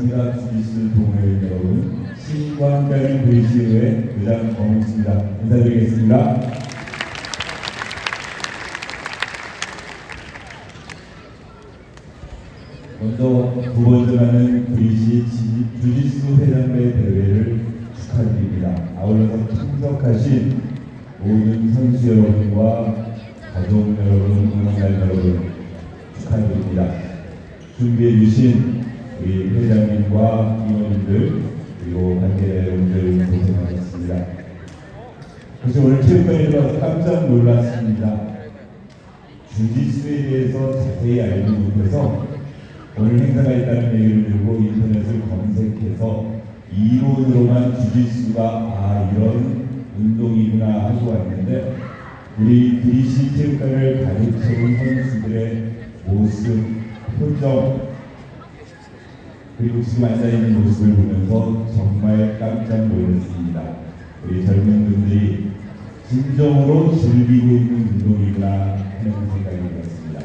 반갑습니다. 주지수 동호회 여러분. 신광장인 브리시의 의장 범욱입니다. 인사드리겠습니다. 먼저 두 번째 가는 지- 주짓수 회장배 대회를 축하드립니다. 아울러서 참석하신 모든 선수 여러분과 가족 여러분, 응원가 여러분 축하드립니다. 준비해 주신 우리 회장님과 임원님들 그리고 관계 여러분들 고생하셨습니다. 그래서 오늘 체육관에 들어와서 깜짝 놀랐습니다. 주짓수에 대해서 자세히 알지 못해서 오늘 행사가 있다는 얘기를 듣고 인터넷을 검색해서 이론으로만 주짓수가 아 이런 운동이구나 하고 왔는데 우리 브리시 체육관을 가르쳐온 선수들의 모습, 표정 그리고 지금 앉아있는 모습을 보면서 정말 깜짝 놀랐습니다. 우리 젊은 분들이 진정으로 즐기고 있는 운동이구나 하는 생각이 들었습니다.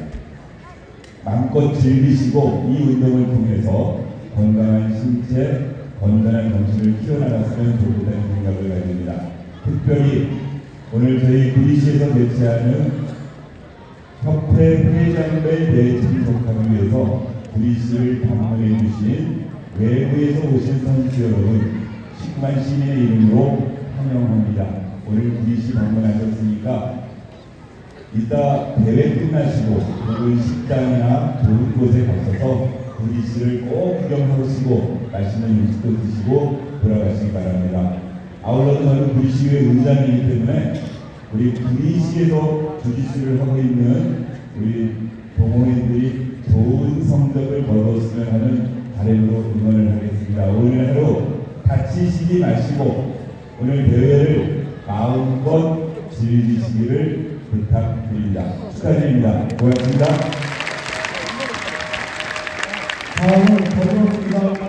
마음껏 즐기시고 이 운동을 통해서 건강한 신체, 건강한 정신을 키워나갔으면 좋겠다는 생각을 가집니다. 특별히 오늘 저희 브리시에서 개최하는 협회 회장배 대회 참석하기 위해서 브리시를 방문해 주신 외부에서 오신 선수 여러분 10만 시민의 이름으로 환영합니다. 오늘 브리시 방문하셨으니까 이따 대회 끝나시고 혹은 식당이나 좋은 곳에 가셔서 브리스를 꼭 구경하시고 맛있는 음식도 드시고 돌아가시기 바랍니다. 아울러 저는 브리시의 의장이기 때문에 우리 브리시에서 주짓수를 하고 있는 우리 동호인들이 좋은 성적을 거뒀으면 하는 바람으로 응원을 하겠습니다. 오늘 하루 다치시지 마시고 오늘 대회를 마음껏 즐기시기를 부탁드립니다. 축하드립니다. 고맙습니다. 다음은 더불어민주당